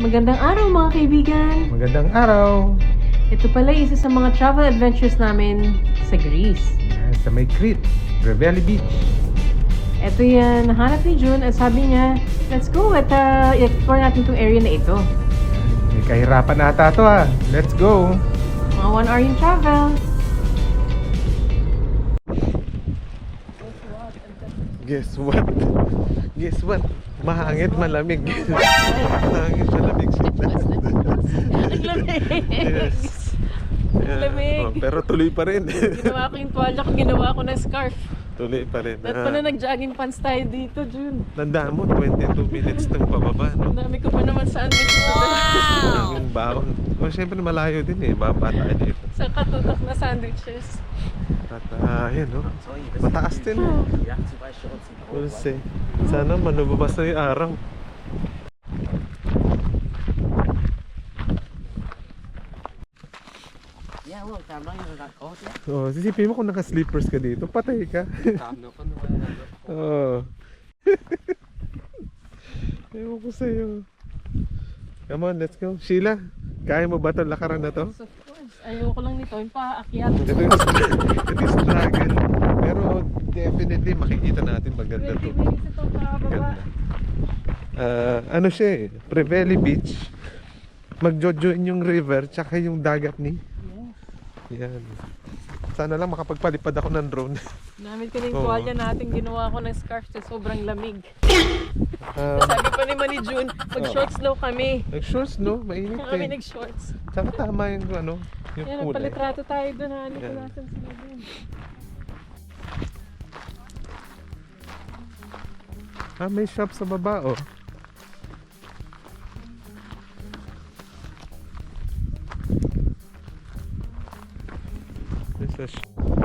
Magandang araw mga kaibigan! Magandang araw! Ito pala isa sa mga travel adventures namin sa Greece. Yan, Sa may Crete, Revelli Beach. Ito yan, nahanap ni June at sabi niya, let's go at uh, explore natin itong area na ito. May kahirapan ata to ah. Let's go! Mga one hour yung travel. Guess what? Guess what? Mahangit, malamig. Mahangit, malamig sila. Ang lamig! yes. Ang lamig. Oh, pero tuloy pa rin. Ginawa ko yung tuwalya kung ginawa ko ng scarf. tuloy pa rin. At Ah, pala nag-jogging pants tayo dito, June. Tandaan mo, 22 minutes nang pababa, no? Ang dami ko pa naman sandwich wow! Wow! Yung baon. Oh, syempre malayo din eh. Baba tayo dito. Sa katutok na sandwiches. At ah, yun, no? Mataas din. oh. We'll see. Sana manubabas na yung araw. Ya. Oh, sisipin mo kung naka-slippers ka dito, patay ka. Tama ko naman. Oo. Ewan ko sa'yo. Come on, let's go. Sheila, kaya mo ba itong lakaran na to? Ayoko lang nito. Yung paakyat. Ito yung, ito yung struggle. Pero definitely makikita natin maganda 20 to. minutes itong pababa. Ganda. Ah, ano siya eh, Preveli Beach. Magjojoin yung river tsaka yung dagat ni. Yes. Yan. Sana lang makapagpalipad ako ng drone. Gamit ko na yung Oo. tuwalya natin. Ginawa ko ng scarf sa sobrang lamig. Ah, Sabi pa naman ni June, mag-shorts daw kami. nag-shorts no, mainit Kaya kami eh. nag-shorts. Tsaka tama yung ano, yung Yan, kulay. nagpalitrato tayo doon. Hani ko Yan. nasan sila doon. Ah, may shop sa baba oh. There's a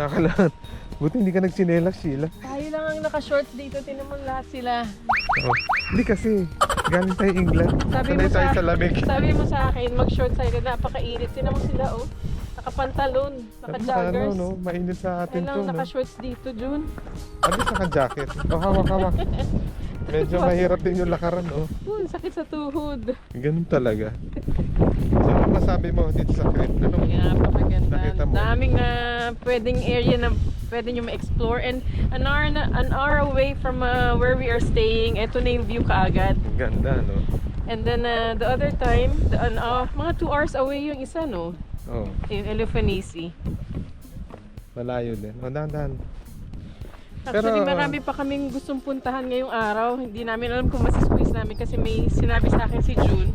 Tsaka lang. Buti hindi ka nagsinelas, Sheila. Tayo lang ang naka-shorts dito. Tinan mo lahat sila. Oh. Hindi kasi. Galing tayo England. Sabi Sanay mo tayo sa- lamig. Sabi mo sa akin, mag-shorts tayo. Napakainit. Tinan mo sila, oh. Nakapantalon, Ano, naka-joggers. no? Mainit sa atin to, no? naka-shorts dito, June. Least naka-jacket. Oh, hawak, hawak. Medyo mahirap din yung lakaran, oh. Oh, sakit sa tuhod. Ganun talaga. Masabi mo dito sa Crete? Ano? Napakaganda. Nakita mo? Daming ah, pwedeng area na pwede nyo ma-explore. And an hour, na, an hour away from ah, where we are staying, ito na yung view kaagad. Ang ganda, no? And then ah, the other time, the, an, ah, mga 2 hours away yung isa, no? Oh, Yung Elefanisi. malayo din. Oh, dahan-dahan. Actually, Pero- marami pa kaming gustong puntahan ngayong araw. Hindi namin alam kung masisqueeze namin kasi may sinabi sa akin si June.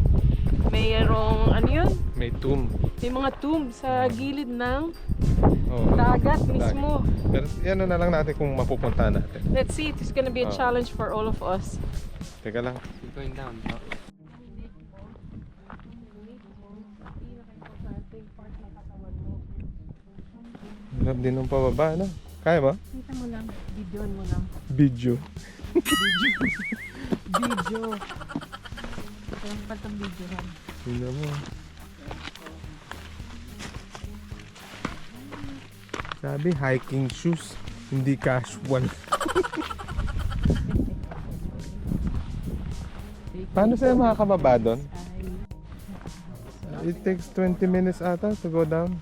Mayroong, ano yun? May tomb. May mga tomb sa gilid ng Oh. dagat mismo. Pero yan na lang natin kung mapupuntahan natin. Let's see, it's gonna be a Oh. challenge for all of us. Teka lang. Keep going down. bro. Hirap din ng pababa, no? Kaya ba? Kita mo lang, videoan mo lang. Video. Video. Kaya pa itong videohan. Tingnan mo. Sabi, hiking shoes. Hindi casual. Paano sa'yo makakababa doon? It takes 20 minutes ata to go down.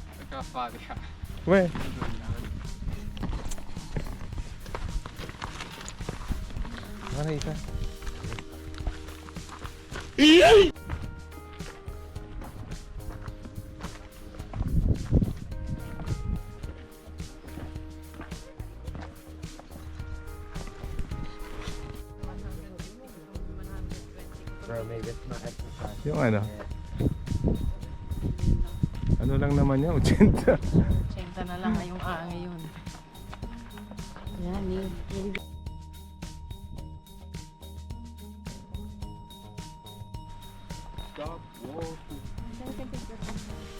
Where? Going down. Nakita. Bro, maybe it's not exercise. Yung ano? Yeah. Ano lang naman yan? 80. Senta na lang ngayong ah, ngayon. Yan eh. Stop, whoa.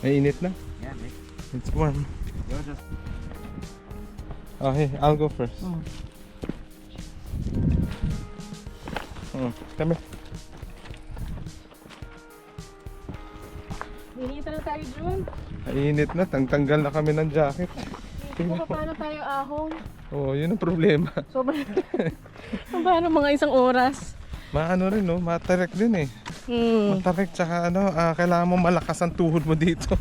May init na. Yeah, Nick. It's warm. You're just Okay, I'll go first. Mm. Mm. Come here. Tayo, Jun. Mainit na. Tangtanggal na kami ng jacket. Kung paano tayo ahong. Oo, oh, yun ang problema. Sobrang... paano mga isang oras? Maano rin, no? Matarek din eh. Hmm. Matarek, tsaka ano, ah, kailangan mo malakas ang tuhod mo dito.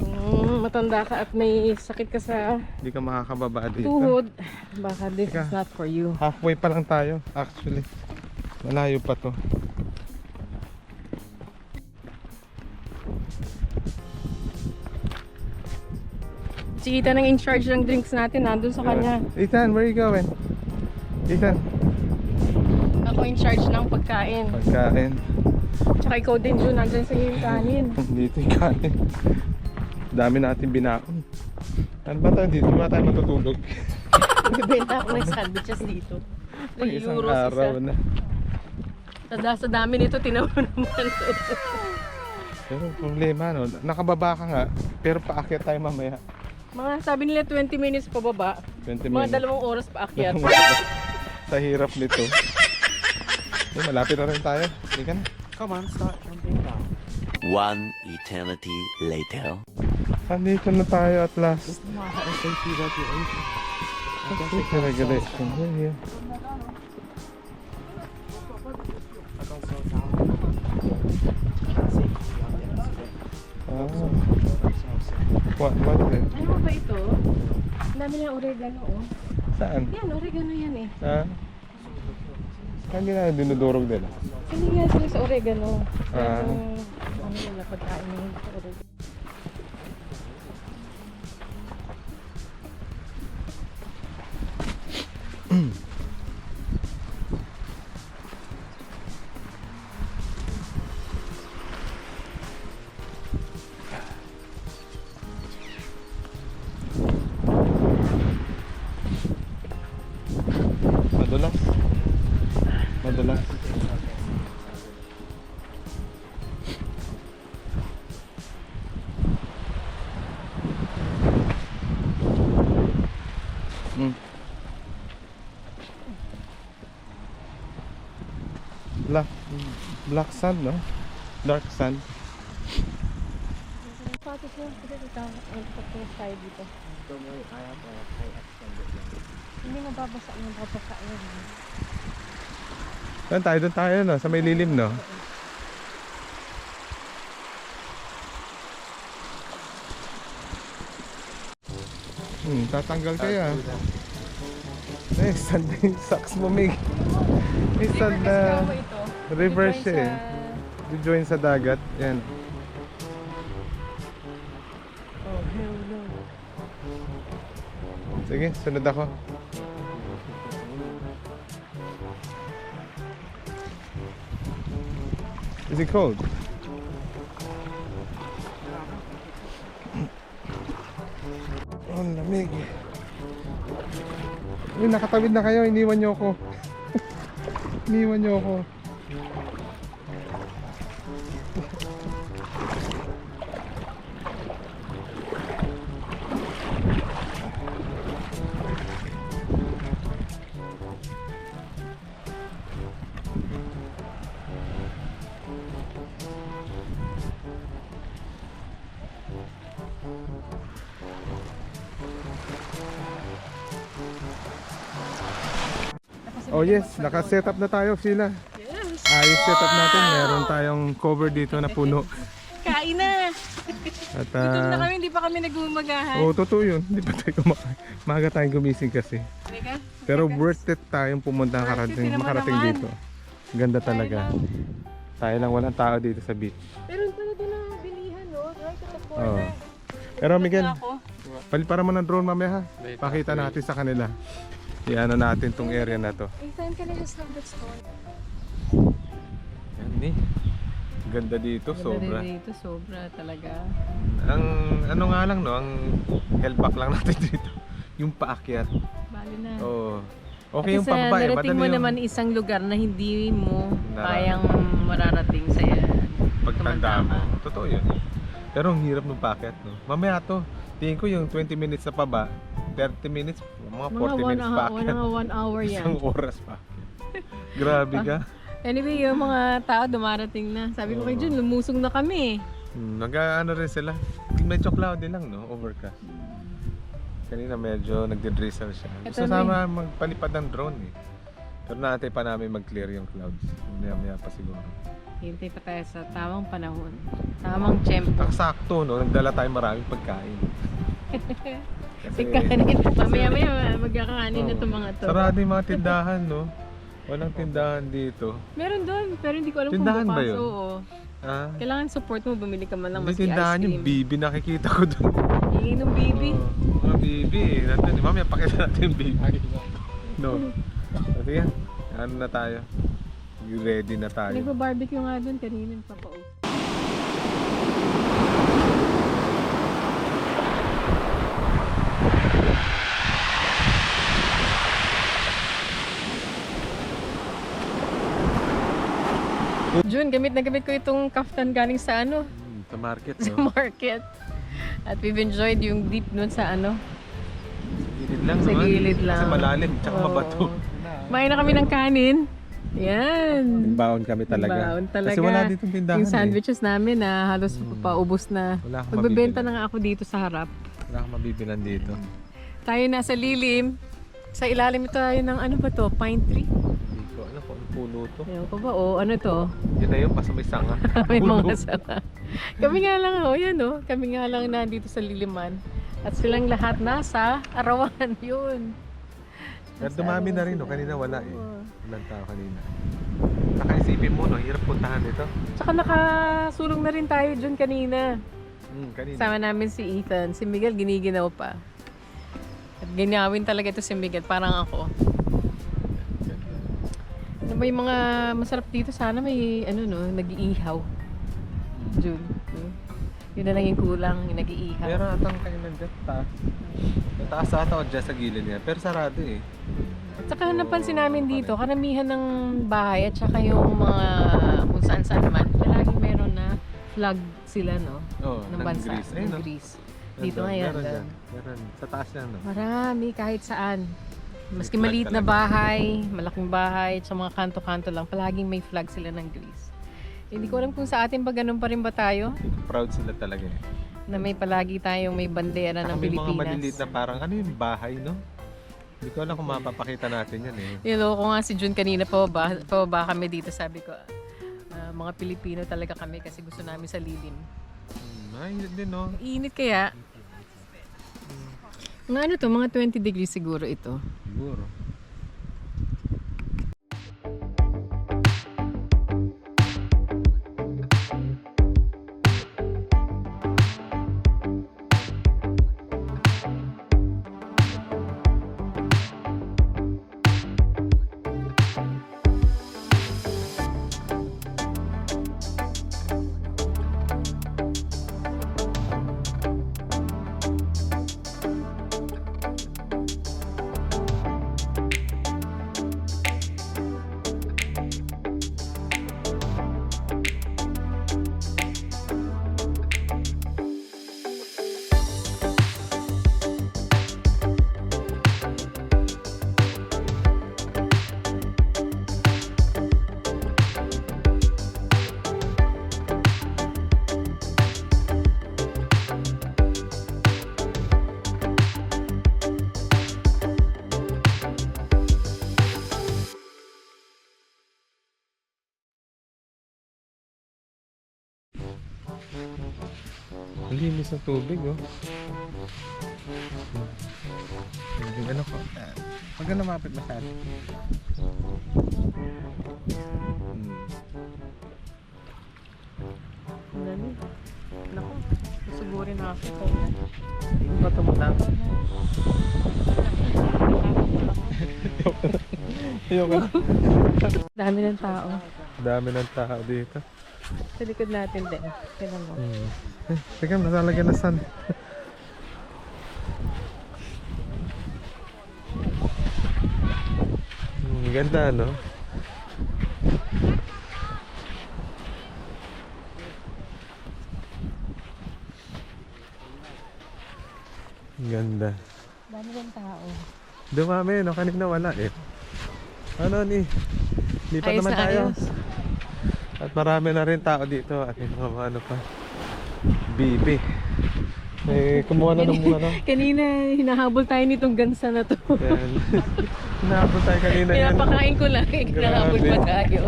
Mm, matanda ka at may sakit ka sa Hindi ka makakababa dito. tuhod. Baka this Teka. is not for you. Halfway pa lang tayo, actually. Malayo pa to. Si Ethan ang in charge ng drinks natin, nandun sa kanya. Ethan, where you going? Ethan, Ako in charge ng pagkain. pagkain. Tsaka ikaw din, Jun, nandun sa yung kanin. Dito yung kanin. Dami natin binaon. Ano ba tayo dito? Ba tayo matutulog? Nagbenta ako ng sandwiches dito. 3 Isang euros araw isa. na. Sa, sa dami nito, tinawa naman. Pero problema, no? Nakababa ka nga, pero paakyat tayo mamaya. Mga sabi nila 20 minutes pababa. 20 Mga minutes. dalawang oras paakyat. Sa hirap nito. Eh, malapit na rin tayo. Hindi na. come on, start jumping down. One eternity later. Andito na tayo at last. Just know how to safety regulation. I guess it comes regulation. What, what is it? Ano ba ito? Ang dami ng oregano, oh. Saan? Yan, oregano yan eh. Ha? Saan gina dinudurog nila? Nga sila sa oregano. Ah. Yung, ano nila pagkain ng black sand, no? Dark sand. Patis mo, kasi ito, ang tapos tayo dito. Don't worry, I have high extended. Hindi mababasa yung babasa yun. Saan tayo? Doon tayo, no? Sa may lilim, no? Hmm, tatanggal kayo, ah. Eh, sand yung socks mo, Mig. May sand na reverse Dito siya, eh. join sa dagat. Yan. Oh, hell no. Sige, sunod ako. Is it cold? Oh, lamig. Uy, nakatawid na kayo. Iniwan niyo ako. Iniwan niyo ako. Oh yes, naka-set up na tayo sila. Yes! Ayos set up natin. Meron tayong cover dito na puno. Kain na! At Gutom na ah, kami, hindi pa kami nagumagahan. Oo, totoo yun. Hindi pa tayo kumakain. Maaga tayong gumising kasi. Teka, Pero worth it tayong pumunta Worth it karating, naman makarating naman. dito. Ganda tayo talaga. lang. Tayo lang walang tao dito sa beach. Pero doon ang bilihan, no? Right at the corner. Pero Miguel, Na palipara mo ng drone mamaya ha. Pakita natin sa kanila. Iano natin tong area na to. Ethan, can I just have that stone? Yan eh. Ganda dito, Ganda sobra. din dito, sobra talaga. Ang ano nga lang no, ang hellback lang natin dito. Yung paakyat. Bali na. Oo. Okay yung At sa pababa eh. narating Madali mo yung naman isang lugar na hindi mo kayang mararating sa pagtanda mo. Totoo yun. Pero ang hirap ng paakyat no. Mamaya to, tingin ko yung 20 minutes na paba, 30 minutes, mga 40 Mga minutes hour, paakyat. mga one hour yan. Isang oras pa. Grabe ka. Anyway, yung mga tao dumarating na. Sabi ko kay. Jun, lumusong na kami. Hmm, nag-ano rin sila. Medyo cloudy lang, no? Overcast. Kanina medyo nagde-drizzle siya. Gusto Ito na sana magpalipad ng drone eh. Pero naantay pa namin mag-clear yung clouds. Maya-maya pa siguro. Hintay pa tayo sa tamang panahon. Tamang tempo. Sakto, no? Nagdala tayo maraming pagkain. Kasi, Pagkanin. Mamaya-maya magkakanin na itong mga to. Sarado yung mga tindahan, no? Walang tindahan dito. Meron doon, pero hindi ko alam Tindahan kung ba bukas. yun? Oo. Ah, Kailangan support mo, bumili ka man lang hindi maski ice tindahan yung cream. bibi nakikita ko doon. Iinom baby. Oo, mga bibi. Nandun, eh. mamaya pakita natin yung bibi. No. So, sige, ano na tayo? Ready na tayo. Nagpa-barbecue nga doon kanina, papao. Jun, gamit na gamit ko itong kaftan galing sa ano, Hmm, sa market, sa no? market. At we've enjoyed yung deep nun sa ano. Gilid lang Sa naman. gilid lang. Kasi malalim, tsaka Oo. mabato. Kumain na kami ng kanin. Yan. Baon kami talaga. Baon talaga. Kasi wala dito tindahan Yung sandwiches namin na halos Mm. paubos na. eh. Wala mabibilan. na nga ako dito sa harap. Wala akong mabibilan dito. Tayo nasa lilim. Sa ilalim tayo ng ano ba to? Pine tree? Puno to. Ewan ko ba? O ano to? Yun na yun, basta may sanga. May Puno. mga sanga. Kami nga lang, oh, yan oh. Kami nga lang nandito sa liliman. At silang lahat nasa arawan yun. Pero Nasa dumami na rin, no? sila. Kanina wala eh. Oo. Walang tao kanina. Saka isipin mo, no? Hirap puntahan ito. Tsaka nakasulong na rin tayo dyan kanina. Hmm, kanina. Sama namin si Ethan. Si Miguel giniginaw pa. At ginawin talaga ito si Miguel. Parang ako. Yung mga masarap dito? Sana may ano no, nag-iihaw. Jun. Hmm? Yun na lang yung kulang, yung nag-iihaw. Meron atang kainan dyan, taas. Taas ata o dyan sa gilid niya. Pero sarado eh. At saka napansin namin dito, karamihan ng bahay at saka yung mga kung saan saan man, palagi meron na flag sila no, Oo, ng bansa, Greece. ng no? Greece. Dito Nandun, ngayon. Meron dyan. Meron. Sa taas yan, no? Marami kahit saan. Maski maliit na bahay, malaking bahay, sa mga kanto-kanto lang, palaging may flag sila ng Greece. Hindi ko alam kung sa atin ba ganun pa rin ba tayo, Proud sila talaga eh. na may palagi tayong may bandera ng Saka may mga Pilipinas. maliliit na parang, ano yung bahay, no? Hindi ko alam kung mapapakita natin yan eh. Niloko nga si Jun kanina pa ba, pa ba kami dito, sabi ko, ah, mga Pilipino talaga kami kasi gusto namin sa lilim. Hmm, ay, yun din, no? Init kaya? Mga ano to, mga 20 degrees siguro ito. Siguro. Linis ng tubig, oh. Yung ano ko. ah, Pag na lumapit masyado. Hmm. Ano? Naku, susugurin na ako. Yung bato mo lang. Ayoko na. Dami ng tao. Dami ng tao dito. Sa likod natin din. Tignan mo. Hmm. Eh, teka, nalalagyan na sun. Hmm, ganda, no? Ganda. Dami ng tao. Dumami, no? Kanina wala eh. Ano ni? Lipat Ayos naman na tayo. ayos. At marami na rin tao dito. At yung mga ano pa. Bibi. May kumuha na ng ano. Kanina, hinahabol tayo nitong gansa na to. Yan. Nahabol tayo kanina. Pinapakain ko lang. eh, Hinahabol pa tayo.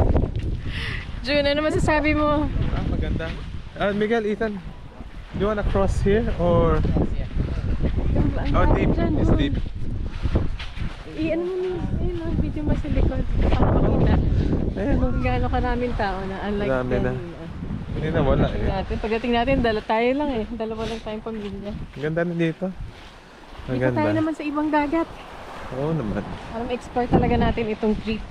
June, ano masasabi mo? Ah, maganda. Ah, Miguel, Ethan. Do you wanna cross here or... Oh, deep. It's doon. deep. I-ano mo na, ayun lang, video mo sa likod. Para makita. Ayan, oh. Gaano karaming tao na unlike Dami na. Kanina. Kanina wala eh. Natin, pagdating natin, dala tayo lang eh. Dalawa lang tayong pamilya. Ang ganda na dito. Ang Dito tayo ganda. naman sa ibang dagat. Oo naman. Alam, expert talaga natin itong trip.